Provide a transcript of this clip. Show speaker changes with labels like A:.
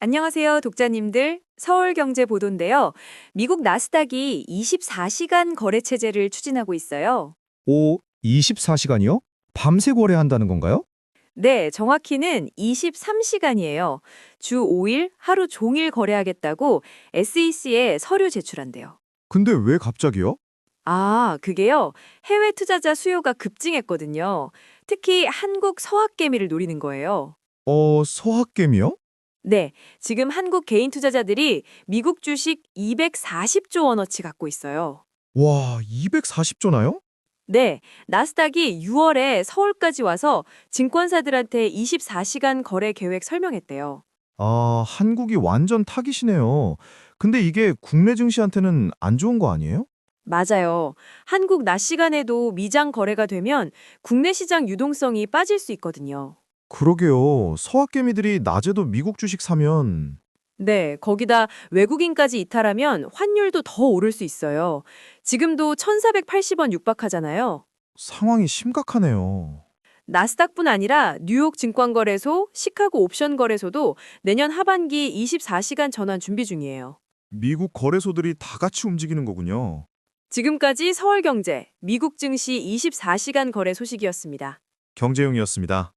A: 안녕하세요, 독자님들. 서울경제 보도인데요. 미국 나스닥이 24시간 거래 체제를 추진하고 있어요.
B: 오, 24시간이요? 밤새 거래한다는 건가요?
A: 네, 정확히는 23시간이에요. 주 5일 하루 종일 거래하겠다고 SEC에 서류 제출한대요.
B: 근데 왜 갑자기요?
A: 아, 그게요. 해외 투자자 수요가 급증했거든요. 특히 한국 서학개미를 노리는 거예요.
B: 어, 서학개미요?
A: 네, 지금 한국 개인 투자자들이 미국 주식 240조 원어치 갖고 있어요.
B: 와, 240조나요?
A: 네, 나스닥이 6월에 서울까지 와서 증권사들한테 24시간 거래 계획 설명했대요.
B: 아, 한국이 완전 타깃이네요. 근데 이게 국내 증시한테는 안 좋은 거 아니에요?
A: 맞아요. 한국 낮 시간에도 미장 거래가 되면 국내 시장 유동성이 빠질 수 있거든요.
B: 그러게요. 서학개미들이 낮에도 미국 주식 사면
A: 네, 거기다 외국인까지 이탈하면 환율도 더 오를 수 있어요. 지금도 1,480원 육박하잖아요.
B: 상황이 심각하네요.
A: 나스닥뿐 아니라 뉴욕 증권거래소, 시카고 옵션 거래소도 내년 하반기 24시간 전환 준비 중이에요.
B: 미국 거래소들이 다 같이 움직이는 거군요.
A: 지금까지 서울경제, 미국 증시 24시간 거래 소식이었습니다.
B: 경제용이었습니다.